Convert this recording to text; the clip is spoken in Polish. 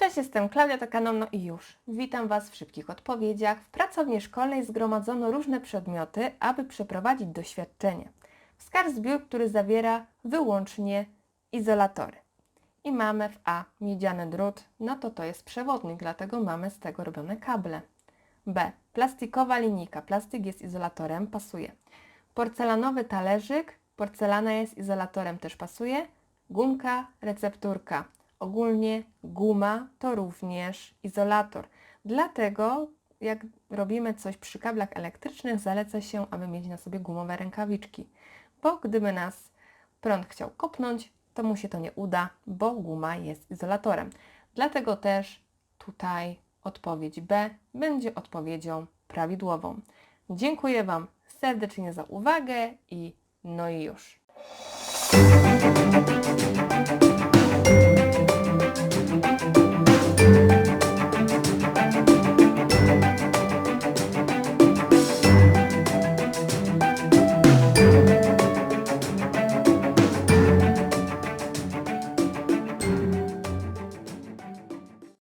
Cześć, jestem Klaudia Tokanom, no i już. Witam Was w szybkich odpowiedziach. W pracowni szkolnej zgromadzono różne przedmioty, aby przeprowadzić doświadczenie. Wskaż zbiór, który zawiera wyłącznie izolatory. I mamy w A miedziany drut, no to to jest przewodnik, dlatego mamy z tego robione kable. B. Plastikowa linijka, plastik jest izolatorem, pasuje. Porcelanowy talerzyk, porcelana jest izolatorem, też pasuje. Gumka, recepturka. Ogólnie guma to również izolator. Dlatego jak robimy coś przy kablach elektrycznych, zaleca się, aby mieć na sobie gumowe rękawiczki. Bo gdyby nas prąd chciał kopnąć, to mu się to nie uda, bo guma jest izolatorem. Dlatego też tutaj odpowiedź B będzie odpowiedzią prawidłową. Dziękuję Wam serdecznie za uwagę i no i już.